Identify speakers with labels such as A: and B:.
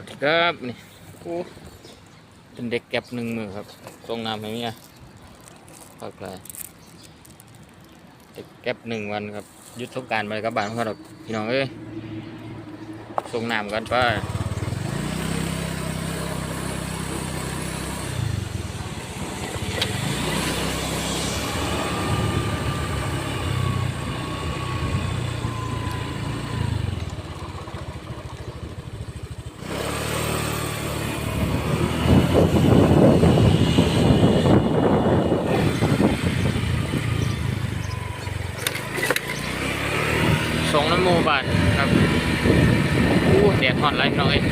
A: วัสดีครับนี่โอ้เป็นเด็กแก็บหนึ่งมือครับตรงน้ำให้เมียพักเลยเด็กแก็บหนึ่งวันครับยุดสงการไปกับบ้านเขาดอกพี่น้องเอ้ยส่งน้ำกันไป้ ส่งน้ำมูบาทครับอู้แดดทอดไรพี่น้องเอ้ย